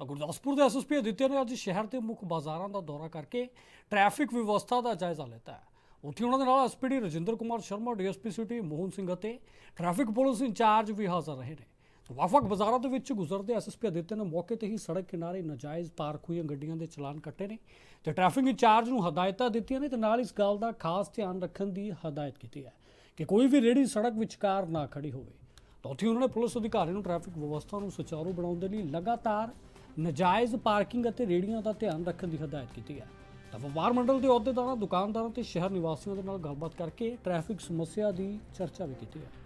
ਤਾਂ ਗੁਰਦਾਸਪੁਰ ਦੇ ਐਸਐਸਪੀ ਅਦਿੱਤਿਆ ਨੇ ਅੱਜ ਸ਼ਹਿਰ ਦੇ ਮੁੱਖ ਬਾਜ਼ਾਰਾਂ ਦਾ ਦੌਰਾ ਕਰਕੇ ਟ੍ਰੈਫਿਕ ਵਿਵਸਥਾ ਦਾ ਜਾਇਜ਼ਾ ਲਿੱਤਾ ਹੈ। ਉੱਥੇ ਉਹਨਾਂ ਦੇ ਨਾਲ SPD Rajinder Kumar Sharma DSP city Mohan Singh ਅਤੇ ਟ੍ਰੈਫਿਕ ਪੁਲਿਸ ਇੰਚਾਰਜ ਵੀ ਹਾਜ਼ਰ ਰਹੇ ਨੇ। ਵੱਖ-ਵੱਖ ਬਾਜ਼ਾਰਾਂ ਦੇ ਵਿੱਚ ਗੁਜ਼ਰਦੇ ਐਸਐਸਪੀ ਅਦਿੱਤਿਆ ਨੇ ਮੌਕੇ ਤੇ ਹੀ ਸੜਕ ਕਿਨਾਰੇ ਨਾਜਾਇਜ਼ ਪਾਰਕ ਹੋਈਆਂ ਗੱਡੀਆਂ ਦੇ ਚਲਾਨ ਕੱਟੇ ਨੇ ਤੇ ਟ੍ਰੈਫਿਕ ਇੰਚਾਰਜ ਨੂੰ ਹਦਾਇਤਾਂ ਦਿੱਤੀਆਂ ਨੇ ਤੇ ਨਾਲ ਇਸ ਗੱਲ ਦਾ ਖਾਸ ਧਿਆਨ ਰੱਖਣ ਦੀ ਹਦਾਇਤ ਕੀਤੀ ਹੈ ਕਿ ਕੋਈ ਵੀ ਰੇੜੀ ਸੜਕ ਵਿਚਕਾਰ ਨਾ ਖੜੀ ਹੋਵੇ। ਤਾਂ ਉੱਥੇ ਉਹਨਾਂ ਨੇ ਪੁਲਿਸ ਅਧਿਕਾਰੀ ਨੂੰ ਟ੍ਰੈਫਿਕ ਵਿਵਸਥਾ ਨੂੰ ਸੁਚਾਰੂ ਬਣਾਉਣ ਦੇ ਲਈ ਲਗਾਤਾਰ ਨਾਜਾਇਜ਼ ਪਾਰਕਿੰਗ ਅਤੇ ਰੇੜੀਆਂ ਦਾ ਧਿਆਨ ਰੱਖਣ ਦੀ ਹਦਾਇਤ ਕੀਤੀ ਹੈ। ਤਾਂ ਵਪਾਰ ਮੰਡਲ ਦੇ ਅਹੁਦੇਦਾਰਾਂ ਦੁਕਾਨਦਾਰਾਂ ਤੇ ਸ਼ਹਿਰ ਨਿਵਾਸੀਆਂ ਦੇ ਨਾਲ ਗੱਲਬਾਤ ਕਰਕੇ ਟ੍ਰੈਫਿਕ ਸਮੱਸਿਆ ਦੀ ਚਰਚਾ ਵੀ ਕੀਤੀ ਹੈ।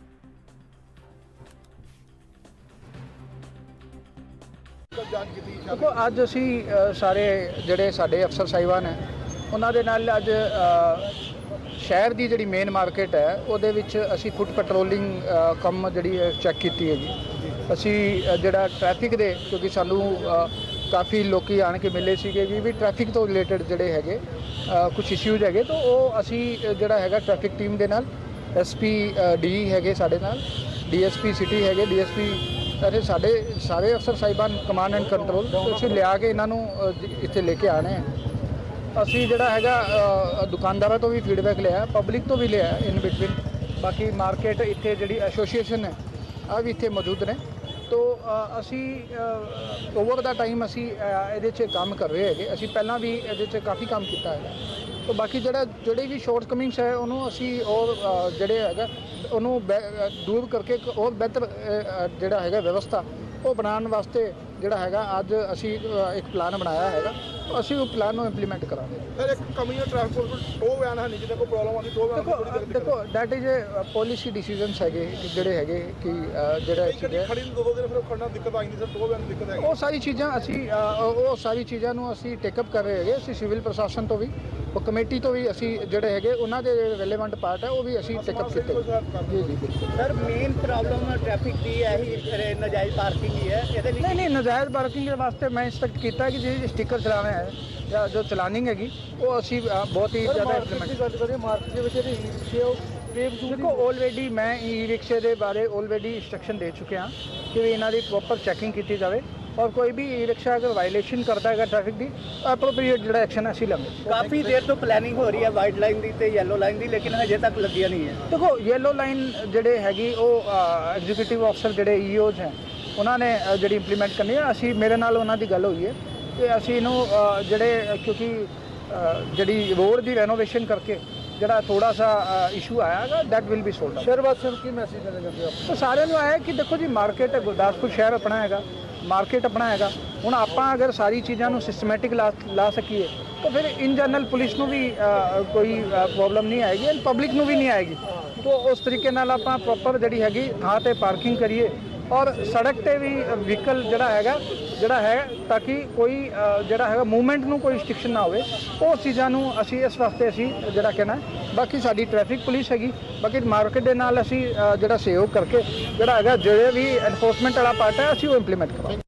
ਦੇਖੋ ਅੱਜ ਅਸੀਂ ਅ, ਸਾਰੇ ਜਿਹੜੇ ਸਾਡੇ ਅਫਸਰ ਸਾਹਿਬਾਨ ਹੈ ਉਹਨਾਂ ਦੇ ਨਾਲ ਅੱਜ ਅ, ਸ਼ਹਿਰ ਦੀ ਜਿਹੜੀ ਮੇਨ ਮਾਰਕੀਟ ਹੈ ਉਹਦੇ ਵਿੱਚ ਅਸੀਂ ਫੁੱਟ ਪੈਟਰੋਲਿੰਗ ਅ, ਕੰਮ ਜਿਹੜੀ ਚੈੱਕ ਕੀਤੀ ਹੈ ਜੀ। ਅਸੀਂ ਜਿਹੜਾ ਟ੍ਰੈਫਿਕ ਦੇ, ਕਿਉਂਕਿ ਸਾਨੂੰ ਕਾਫੀ ਲੋਕੀ ਆਣ ਕੇ ਮਿਲੇ ਸੀਗੇ ਵੀ ਵੀ ਟ੍ਰੈਫਿਕ ਤੋਂ ਰਿਲੇਟਡ ਜਿਹੜੇ ਹੈਗੇ ਕੁਝ ਇਸ਼ੂਜ਼ ਹੈਗੇ, ਤਾਂ ਉਹ ਅਸੀਂ ਜਿਹੜਾ ਹੈਗਾ ਟ੍ਰੈਫਿਕ ਟੀਮ ਦੇ ਨਾਲ ਐਸਪੀ ਡੀ ਹੈਗੇ ਸਾਡੇ ਨਾਲ ਡੀਐਸਪੀ ਸਿਟੀ ਹੈਗੇ ਡੀਐਸਪੀ ਅਤੇ ਸਾਡੇ, ਸਾਰੇ ਅਫਸਰ ਸਾਹਿਬਾਨ ਕਮਾਂਡ ਐਂਡ ਕੰਟਰੋਲ ਅਸੀਂ ਲਿਆ ਕੇ ਇਹਨਾਂ ਨੂੰ ਇੱਥੇ ਲੈ ਕੇ ਆਣੇ ਆ। ਅਸੀਂ ਜਿਹੜਾ ਹੈਗਾ ਦੁਕਾਨਦਾਰਾਂ ਤੋਂ ਵੀ ਫੀਡਬੈਕ ਲਿਆ ਪਬਲਿਕ ਤੋਂ ਵੀ ਲਿਆ ਇਨ ਬਿਟਵੀਨ ਬਾਕੀ ਮਾਰਕੀਟ ਇੱਥੇ ਜਿਹੜੀ ਐਸੋਸੀਏਸ਼ਨ ਹੈ ਆ ਵੀ ਇੱਥੇ ਮੌਜੂਦ ਨੇ। ਤੋ ਅਸੀਂ ਓਵਰ ਦਾ ਟਾਈਮ ਅਸੀਂ ਇਹਦੇ 'ਚ ਕੰਮ ਕਰ ਰਹੇ ਹੈਗੇ। ਅਸੀਂ ਪਹਿਲਾਂ ਵੀ ਇਹਦੇ 'ਚ ਕਾਫੀ ਕੰਮ ਕੀਤਾ ਹੈਗਾ। ਤੋ, ਬਾਕੀ ਜਿਹੜਾ, ਜਿਹੜੇ ਵੀ ਸ਼ਾਰਟ ਕਮਿੰਗਸ ਹੈ, ਉਹਨੂੰ ਅਸੀਂ ਔਰ ਜਿਹੜੇ ਹੈਗਾ, ਉਹਨੂੰ ਬੈ- ਦੂਰ ਕਰਕੇ ਇੱਕ ਹੋਰ ਬਿਹਤਰ ਜਿਹੜਾ ਹੈਗਾ ਵਿਵਸਥਾ, ਉਹ ਬਣਾਉਣ ਵਾਸਤੇ ਜਿਹੜਾ ਹੈਗਾ ਅੱਜ ਅਸੀਂ ਅ, ਇੱਕ ਪਲਾਨ ਬਣਾਇਆ ਹੈਗਾ। ਅਸੀਂ ਉਹ ਪਲਾਨ ਨੂੰ ਇੰਪਲੀਮੈਂਟ ਕਰਾਂਗੇ। ਸਰ ਇੱਕ ਕਮੀ ਹੈ ਟ੍ਰਾਂਸਪੋਰਟ ਟੋ ਵੈਨ ਹੈ ਨਹੀਂ ਜਿਹਦੇ ਕੋਲ ਪ੍ਰੋਬਲਮ ਆਉਂਦੀ ਟੋ ਵੈਨ ਦੀ ਦੇਖੋ ਥੋੜੀ ਦਿੱਕਤ ਦੇਖੋ that is uh policy decisions ਹੈਗੇ ਕਿ ਜਿਹੜੇ ਹੈਗੇ ਕਿ ਅ, ਜਿਹੜਾ ਕਈ ਗੱਡੀ ਹੈਗਾ ਖੜੀ ਨੂੰ ਦੋ ਦਿਨ ਫਿਰ ਖੜਨਾ ਦਿੱਕਤ ਆਈ ਨਹੀਂ ਸਰ ਟੋ ਵੈਨ ਦੀ ਦਿੱਕਤ ਹੈਗੀ। ਉਹ ਸਾਰੀ ਚੀਜ਼ਾਂ ਅਸੀਂ ਅ, ਉਹ ਉਹ ਸਾਰੀ ਚੀਜ਼ਾਂ ਨੂੰ ਅਸੀਂ ਟੇਕਅਪ ਕਰ ਰਹੇ ਹੈਗੇ ਅਸੀਂ ਸਿਵਲ ਪ੍ਰਸ਼ਾਸਨ ਤੋਂ ਵੀ ਉਹ ਕਮੇਟੀ ਤੋਂ ਵੀ ਅਸੀਂ ਜਿਹੜੇ ਹੈਗੇ ਉਹਨਾਂ ਦੇ ਰੈਲੇਵੈਂਟ ਪਾਰਟ ਹੈ ਉਹ ਵੀ ਅਸੀਂ ਟੇਕਅਪ ਕੀਤੇ। ਜੀ ਜੀ ਬਿਲਕੁਲ। ਸਰ ਮੇਨ ਪ੍ਰੋਬਲਮ ਟ੍ਰੈਫਿਕ ਦੀ ਹੈ ਹੀ ਨਜਾਇਜ਼ ਪਾਰਕਿੰਗ ਹੀ ਹੈ ਇਹਦੇ ਲਈ ਨਹੀਂ ਨਹੀਂ ਨਜਾਇਜ਼ ਪਾਰਕਿੰਗ ਦੇ ਵਾਸਤੇ ਮੈਂ ਇੰਸਟਰਕਟ ਕੀਤਾ ਕਿ ਜਿਹੜੇ ਸਟicker ਚਲਾਣੇ ਹੈ ਜਾਂ ਜੋ ਚਲਾਨਿੰਗ ਹੈਗੀ ਉਹ ਅਸੀਂ ਅ, ਬਹੁਤ ਹੀ ਜ਼ਿਆਦਾ ਇੰਪਲੀਮੈਂਟ ਗੱਲ ਕਰੀਏ ਮਾਰਕੀਟ ਦੇ ਵਿੱਚ ਜਿਹੜੀ ਰਿਕਸ਼ੇ ਉਹ ਦੇਖੋ ਆਲਰੇਡੀ ਮੈਂ ਈ ਰਿਕਸ਼ੇ ਦੇ ਬਾਰੇ ਆਲਰੇਡੀ ਇੰਸਟਰਕਸ਼ਨ ਦੇ ਚੁੱਕਿਆ ਕਿ ਵੀ ਇਹਨਾਂ ਦੀ ਪ੍ਰੋਪਰ ਚੈਕਿੰਗ ਕੀਤੀ ਜਾਵੇ ਔਰ ਕੋਈ ਵੀ ਈ ਰਿਕਸ਼ਾ ਅਗਰ ਵਾਇਲੇਸ਼ਨ ਕਰਦਾ ਹੈਗਾ ਟ੍ਰੈਫਿਕ ਦੀ ਐਪਰੋਪ੍ਰੀਏਟ ਜਿਹੜਾ ਐਕਸ਼ਨ ਅਸੀਂ ਲਵਾਂਗੇ ਕਾਫੀ ਦੇਰ ਤੋਂ ਪਲੈਨਿੰਗ ਹੋ ਰਹੀ ਹੈ ਵਾਈਟ ਲਾਈਨ ਦੀ ਤੇ ਯੈਲੋ ਲਾਈਨ ਦੀ ਲੇਕਿਨ ਹਜੇ ਤੱਕ ਲੱਗੀਆਂ ਨਹੀਂ ਹੈ। ਦੇਖੋ ਯੈਲੋ ਲਾਈਨ ਜਿਹੜੇ ਹੈਗੀ ਉਹ ਐਗਜ਼ੀਕਿਊਟਿਵ ਅਫਸਰ ਜਿਹੜੇ ਈਓਜ਼ ਹੈ ਉਹਨਾਂ ਨੇ ਜਿਹੜੀ ਇੰਪਲੀਮੈਂਟ ਕਰਨੀ ਹੈ ਅਸੀਂ ਮੇਰੇ ਨਾਲ ਉਹਨਾਂ ਦੀ ਗੱਲ ਹੋਈ ਹੈ ਕਿ ਅਸੀਂ ਇਹਨੂੰ ਜਿਹੜੇ ਕਿਉਂਕਿ ਜਿਹੜੀ ਰੋਡ ਦੀ ਰੈਨੋਵੇਸ਼ਨ ਕਰਕੇ ਜਿਹੜਾ ਥੋੜਾ ਸਾ ਇਸ਼ੂ ਆਇਆ ਹੈਗਾ ਦੈਟ ਵਿਲ ਬੀ ਸੋਲਡ ਸ਼ਹਿਰ ਵਾਸੀਆਂ ਨੂੰ ਕੀ ਮੈਸੇਜ ਦੇਣਾ ਚਾਹੁੰਦੇ ਆਪ ਤਾਂ ਸਾਰਿਆਂ ਨੂੰ ਆਇਆ ਕਿ ਦੇਖੋ ਜੀ ਮਾਰਕੀਟ ਹੈ ਗੁਰਦਾਸਪੁਰ ਸ਼ਹਿਰ ਆਪਣਾ ਹੈਗਾ ਮਾਰਕੀਟ ਆਪਣਾ ਹੈਗਾ। ਹੁਣ ਆਪਾਂ ਅਗਰ ਸਾਰੀ ਚੀਜ਼ਾਂ ਨੂੰ ਸਿਸਟਮੈਟਿਕ ਲਾ ਸਕੀਏ ਤਾਂ ਫਿਰ ਇਨ ਜਨਰਲ ਪੁਲਿਸ ਨੂੰ ਵੀ ਕੋਈ ਪ੍ਰੋਬਲਮ ਨਹੀਂ ਆਏਗੀ ਐਂਡ ਪਬਲਿਕ ਨੂੰ ਵੀ ਨਹੀਂ ਆਏਗੀ। ਤਾਂ ਉਸ ਤਰੀਕੇ ਨਾਲ ਆਪਾਂ ਪ੍ਰੋਪਰ ਜਿਹੜੀ ਹੈਗੀ ਥਾਂ ਤੇ ਪਾਰਕਿੰਗ ਕਰੀਏ ਔਰ ਸੜਕ ਤੇ ਵੀ ਵਹੀਕਲ ਜਿਹੜਾ ਹੈਗਾ, ਜਿਹੜਾ ਹੈ ਤਾਂ ਕਿ ਕੋਈ ਜਿਹੜਾ ਹੈਗਾ ਮੂਵਮੈਂਟ ਨੂੰ ਕੋਈ ਰਿਸਟ੍ਰਿਕਸ਼ਨ ਨਾ ਹੋਵੇ, ਉਹ ਚੀਜ਼ਾਂ ਨੂੰ ਅਸੀਂ ਇਸ ਵਾਸਤੇ ਅਸੀਂ ਜਿਹੜਾ ਕਹਿਣਾ ਬਾਕੀ ਸਾਡੀ ਟ੍ਰੈਫਿਕ ਪੁਲਿਸ ਹੈਗੀ, ਬਾਕੀ ਮਾਰਕੀਟ ਦੇ ਨਾਲ ਅਸੀਂ ਜਿਹੜਾ ਸਹਿਯੋਗ ਕਰਕੇ ਜਿਹੜਾ ਹੈਗਾ, ਜਿਹੜੇ ਵੀ ਐਨਫੋਰਸਮੈਂਟ ਵਾਲਾ ਪਾਰਟ ਹੈ, ਅਸੀਂ ਉਹ ਇੰਪਲੀਮੈਂਟ ਕਰਾਂਗੇ।